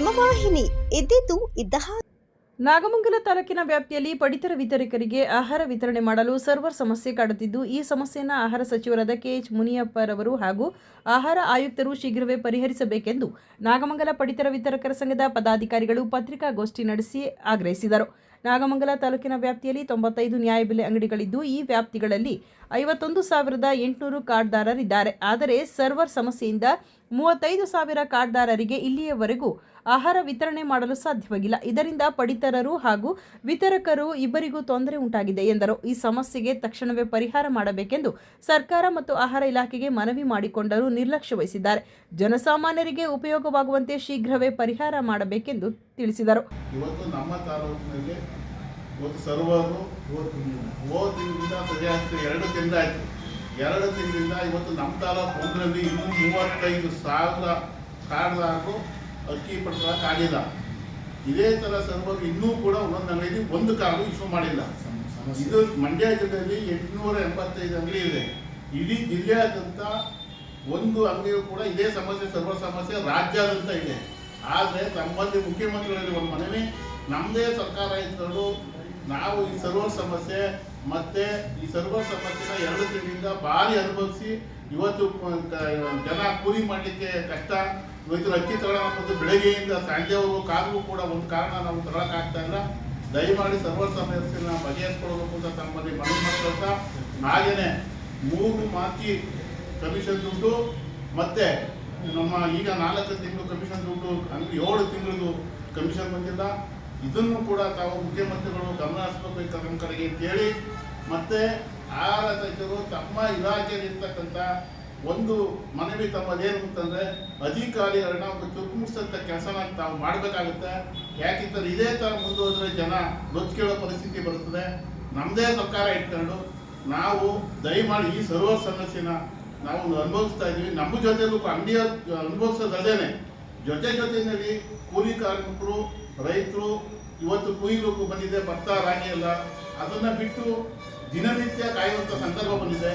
ಹಿಮವಾಹಿನಿ ಇದ್ದಿದ್ದು ಇದ್ದ ನಾಗಮಂಗಲ ತಾಲೂಕಿನ ವ್ಯಾಪ್ತಿಯಲ್ಲಿ ಪಡಿತರ ವಿತರಕರಿಗೆ ಆಹಾರ ವಿತರಣೆ ಮಾಡಲು ಸರ್ವರ್ ಸಮಸ್ಯೆ ಕಾಡುತ್ತಿದ್ದು, ಈ ಸಮಸ್ಯೆಯನ್ನು ಆಹಾರ ಸಚಿವರಾದ ಕೆಎಚ್ ಮುನಿಯಪ್ಪರವರು ಹಾಗೂ ಆಹಾರ ಆಯುಕ್ತರು ಶೀಘ್ರವೇ ಪರಿಹರಿಸಬೇಕೆಂದು ನಾಗಮಂಗಲ ಪಡಿತರ ವಿತರಕರ ಸಂಘದ ಪದಾಧಿಕಾರಿಗಳು ಪತ್ರಿಕಾಗೋಷ್ಠಿ ನಡೆಸಿ ಆಗ್ರಹಿಸಿದರು. ನಾಗಮಂಗಲ ತಾಲೂಕಿನ ವ್ಯಾಪ್ತಿಯಲ್ಲಿ ತೊಂಬತ್ತೈದು ನ್ಯಾಯಬೆಲೆ ಅಂಗಡಿಗಳಿದ್ದು, ಈ ವ್ಯಾಪ್ತಿಗಳಲ್ಲಿ ಐವತ್ತೊಂದು ಸಾವಿರದ ಎಂಟುನೂರು ಕಾರ್ಡ್ದಾರರಿದ್ದಾರೆ. ಆದರೆ ಸರ್ವರ್ ಸಮಸ್ಯೆಯಿಂದ ಮೂವತ್ತೈದು ಸಾವಿರ ಕಾರ್ಡ್ದಾರರಿಗೆ ಇಲ್ಲಿಯವರೆಗೂ ಆಹಾರ ವಿತರಣೆ ಮಾಡಲು ಸಾಧ್ಯವಾಗಿಲ್ಲ. ಇದರಿಂದ ಪಡಿತರರು ಹಾಗೂ ವಿತರಕರು ಇಬ್ಬರಿಗೂ ತೊಂದರೆ ಉಂಟಾಗಿದೆ ಎಂದರು. ಈ ಸಮಸ್ಯೆಗೆ ತಕ್ಷಣವೇ ಪರಿಹಾರ ಮಾಡಬೇಕೆಂದು ಸರ್ಕಾರ ಮತ್ತು ಆಹಾರ ಇಲಾಖೆಗೆ ಮನವಿ ಮಾಡಿಕೊಂಡರೂ ನಿರ್ಲಕ್ಷ್ಯ ವಹಿಸಿದ್ದಾರೆ ಜನಸಾಮಾನ್ಯರಿಗೆ ಉಪಯೋಗವಾಗುವಂತೆ ಶೀಘ್ರವೇ ಪರಿಹಾರ ಮಾಡಬೇಕೆಂದು ತಿಳಿಸಿದರು. ಎರಡು ತಿಂಗಳಿಂದ ಇವತ್ತು ನಮ್ಮ ತಾಲೂಕು ಒಂದರಲ್ಲಿ ಇನ್ನೂ ಮೂವತ್ತೈದು ಸಾವಿರ ಅಕ್ಕಿ ಆಗಿಲ್ಲ. ಇದೇ ಥರ ಸಂದರ್ಭ ಇನ್ನೂ ಕೂಡ ಒಂದೊಂದು ಅಂಗಡಿ ಒಂದು ಕಾರ್ಡು ಇಶ್ಯೂ ಮಾಡಿಲ್ಲ. ಇದು ಮಂಡ್ಯ ಜಿಲ್ಲೆಯಲ್ಲಿ ಎಂಟುನೂರ ಎಂಬತ್ತೈದು ಅಂಗಡಿ ಇದೆ. ಇಡೀ ಜಿಲ್ಲೆಯಾದ್ಯಂತ ಒಂದು ಅಂಗಡಿಯೂ ಕೂಡ ಇದೇ ಸಮಸ್ಯೆ ಸರ್ವ ಸಮಸ್ಯೆ ರಾಜ್ಯಾದ್ಯಂತ ಇದೆ. ಆದರೆ ತಮ್ಮಲ್ಲಿ ಮುಖ್ಯಮಂತ್ರಿಗಳಲ್ಲಿ ಒಂದು ಮನವಿ ನಮ್ಮದೇ ಸರ್ಕಾರ ಇದ್ದರು ನಾವು ಈ ಸರ್ವರ್ ಸಮಸ್ಯೆ ಮತ್ತೆ ಈ ಸರ್ವರ್ ಸಮಸ್ಯೆನ ಎರಡು ತಿಂಗಳಿಂದ ಭಾರಿ ಅನುಭವಿಸಿ ಇವತ್ತು ಜನ ಕೂಲಿ ಮಾಡಲಿಕ್ಕೆ ಕಷ್ಟ. ಇವತ್ತು ಅಕ್ಕಿ ತಗೊಳ್ಳೋದು ಬೆಳಗ್ಗೆಯಿಂದ ಸಂಜೆವರೆಗೂ ಕಾಲೂ ಕೂಡ ಒಂದು ಕಾರಣ ನಾವು ತಗೊಳಕ್ಕಾಗ್ತಾ ಇಲ್ಲ. ದಯಮಾಡಿ ಸರ್ವ ಸಮಸ್ಯೆನ ಬಗೆಹರಿಸ್ಕೊಳ್ಬೇಕು ಅಂತ ತಮ್ಮಲ್ಲಿ ಮನವಿ ಮಾಡ್ಕೊಳ್ತಾ ಹಾಗೇನೆ ಮೂರು ಮಾತಿ ಕಮಿಷನ್ ದುಡ್ಡು ಮತ್ತೆ ನಮ್ಮ ಈಗ ನಾಲ್ಕು ತಿಂಗಳು ಕಮಿಷನ್ ದುಡ್ಡು, ಅಂದ್ರೆ ಏಳು ತಿಂಗಳು ಕಮಿಷನ್ ಬಂದಿಲ್ಲ. ಇದನ್ನು ಕೂಡ ತಾವು ಮುಖ್ಯಮಂತ್ರಿಗಳು ಗಮನ ಹರಿಸ್ಬೇಕು ನಮ್ಮ ಕಡೆಗೆ ಅಂತೇಳಿ ಮತ್ತೆ ಆಹಾರ ಸಚಿವರು ತಮ್ಮ ಇಲಾಖೆಯಲ್ಲಿರ್ತಕ್ಕಂಥ ಒಂದು ಮನವಿ ತಮ್ಮದೇನು ಅಂತಂದ್ರೆ ಅಧಿಕಾರಿಗಳನ್ನ ಒಂದು ಚುರುಕುಮಿಸಿದಂಥ ಕೆಲಸನ ತಾವು ಮಾಡಬೇಕಾಗುತ್ತೆ. ಯಾಕಿಂತಂದ್ರೆ ಇದೇ ಥರ ಮುಂದುವರೆದ್ರೆ ಜನ ಕೇಳೋ ಪರಿಸ್ಥಿತಿ ಬರುತ್ತದೆ. ನಮ್ಮದೇ ಸರ್ಕಾರ ಇಟ್ಕೊಂಡು ನಾವು ದಯಮಾಡಿ ಈ ಸರ್ವ ಸಮಸ್ಯೆನ ನಾವು ಅನುಭವಿಸ್ತಾ ಇದ್ದೀವಿ. ನಮ್ಮ ಜೊತೆಲೂ ಅಂಗಡಿಯ ಅನುಭವಿಸೋದಲ್ಲೇನೆ ಜೊತೆ ಜೊತೆಯಲ್ಲಿ ಕೂಲಿ ಕಾರ್ಮಿಕರು ರೈತರು ಇವತ್ತು ಕುಯ್ಲಿಕ್ಕೆ ಬಂದಿದೆ ಭತ್ತ ರಾಗಿ ಎಲ್ಲ ಅದನ್ನ ಬಿಟ್ಟು ದಿನನಿತ್ಯ ಕಾಯುವಂಥ ಸಂದರ್ಭ ಬಂದಿದೆ.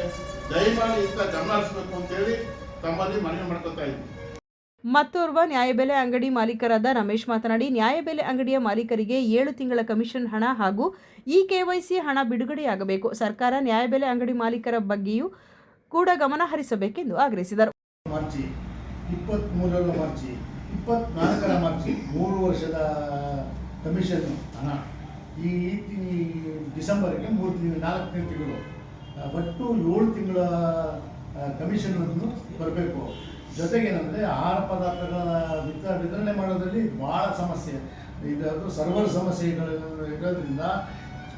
ದಯಮಾಡಿ ಇಂಥ ಗಮನ ಹರಿಸಬೇಕು ಅಂತೇಳಿ ತಮ್ಮಲ್ಲಿ ಮನವಿ ಮಾಡ್ಕೊತಾ ಇದ್ದೀವಿ ಮತ್ತೋರ್ವ ನ್ಯಾಯಬೆಲೆ ಅಂಗಡಿ ಮಾಲೀಕರಾದ ರಮೇಶ್ ಮಾತನಾಡಿ ನ್ಯಾಯಬೆಲೆ ಅಂಗಡಿಯ ಮಾಲೀಕರಿಗೆ ಏಳು ತಿಂಗಳ ಕಮಿಷನ್ ಹಣ ಹಾಗೂ ಇ ಕೆವೈಸಿ ಹಣ ಬಿಡುಗಡೆಯಾಗಬೇಕು. ಸರ್ಕಾರ ನ್ಯಾಯಬೆಲೆ ಅಂಗಡಿ ಮಾಲೀಕರ ಬಗ್ಗೆಯೂ ಕೂಡ ಗಮನ ಹರಿಸಬೇಕೆಂದು ಆಗ್ರಹಿಸಿದರು. ಮಾರ್ಚಿ ಇಪ್ಪತ್ತ್ಮೂರರ ಮಾರ್ಚಿ ಇಪ್ಪತ್ನಾಲ್ಕರ ಮಾರ್ಚ್, ಮೂರು ವರ್ಷದ ಕಮಿಷನ್ ಹಣ. ಈ ಡಿಸೆಂಬರ್ಗೆ ಮೂರು ತಿಂಗಳು ನಾಲ್ಕನೇ ತಿಂಗಳು ಒಟ್ಟು ಏಳು ತಿಂಗಳ ಕಮಿಷನ್ ಬರಬೇಕು. ಜೊತೆಗೇನಂದರೆ ಆಹಾರ ಪದಾರ್ಥಗಳ ವಿತ, ವಿತರಣೆ ಮಾಡೋದ್ರಲ್ಲಿ ಭಾಳ ಸಮಸ್ಯೆ. ಇದು ಸರ್ವರ್ ಸಮಸ್ಯೆಗಳನ್ನು ಇರೋದ್ರಿಂದ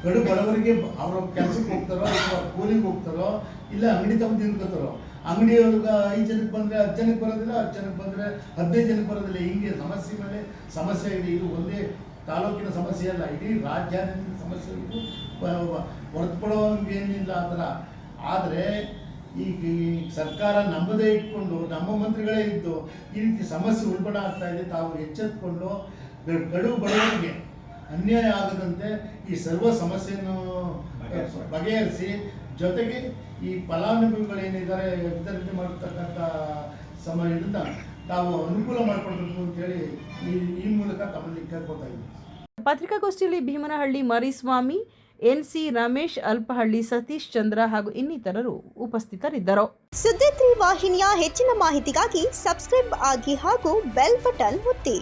ಕಡು ಬಡವರಿಗೆ ಅವ್ರ ಕೆಲಸಕ್ಕೆ ಹೋಗ್ತಾರೋ, ಅಥವಾ ಕೂಲಿಗೆ ಹೋಗ್ತಾರೋ, ಇಲ್ಲ ಅಂಗಡಿ ತಗೊಂಡು ತಿನ್ಕೋತಾರೋ ಅಂಗಡಿಯವ್ರಿಗೆ ಐದು ಜನಕ್ಕೆ ಬಂದರೆ ಹತ್ತು ಜನಕ್ಕೆ ಬರೋದಿಲ್ಲ, ಹತ್ತು ಜನಕ್ಕೆ ಬಂದರೆ ಹದಿನೈದು ಜನಕ್ಕೆ ಬರೋದಿಲ್ಲ. ಹಿಂಗೆ ಸಮಸ್ಯೆ ಮೇಲೆ ಸಮಸ್ಯೆ ಇದೆ. ಇದು ಒಂದೇ ತಾಲೂಕಿನ ಸಮಸ್ಯೆ ಅಲ್ಲ, ಇಡೀ ರಾಜ್ಯಾದ್ಯಂತ ಸಮಸ್ಯೆ ಇದು. ಏನಿಲ್ಲ ಆ ಥರ. ಆದರೆ ಈಗ ಸರ್ಕಾರ ನಮ್ಮದೇ ಇಟ್ಕೊಂಡು, ನಮ್ಮ ಮಂತ್ರಿಗಳೇ ಇದ್ದು ಈ ರೀತಿ ಸಮಸ್ಯೆ ಉಲ್ಬಣ ಆಗ್ತಾ ಇದೆ, ತಾವು ಎಚ್ಚೆತ್ಕೊಂಡು ಗಡು ಬಡವರಿಗೆ ಅನ್ಯಾಯ ಆಗದಂತೆ ಈ ಸರ್ವ ಸಮಸ್ಯೆಯನ್ನು ಬಗೆಹರಿಸಿ ಜೊತೆಗೆ ಈ ಫಲಾನುಭವಿಗಳೇನಿದ್ದಾರೆ ವಿತರಣೆ ಮಾಡತಕ್ಕಂಥ ಸಮಯದಿಂದ ತಾವು ಅನುಕೂಲ ಮಾಡಿಕೊಳ್ಬೇಕು ಅಂತೇಳಿ ಈ ಈ ಮೂಲಕ ತಮ್ಮಲ್ಲಿ ಕೇಳ್ಕೊತಾ ಇದ್ದೀವಿ. ಪತ್ರಿಕಾಗೋಷ್ಠಿಯಲ್ಲಿ ಭೀಮನಹಳ್ಳಿ ಮರಿಸ್ವಾಮಿ ಎನ್ ಸಿ ರಮೇಶ್ ಅಲ್ಪಹಳ್ಳಿ ಸತೀಶ್ ಚಂದ್ರ ಹಾಗೂ ಇನ್ನಿತರರು ಉಪಸ್ಥಿತರಿದ್ದರು. ಸುದ್ದಿ ತ್ರೀ ವಾಹಿನಿಯ ಹೆಚ್ಚಿನ ಮಾಹಿತಿಗಾಗಿ ಸಬ್ಸ್ಕ್ರೈಬ್ ಆಗಿ ಹಾಗೂ ಬೆಲ್ ಬಟನ್ ಒತ್ತಿ.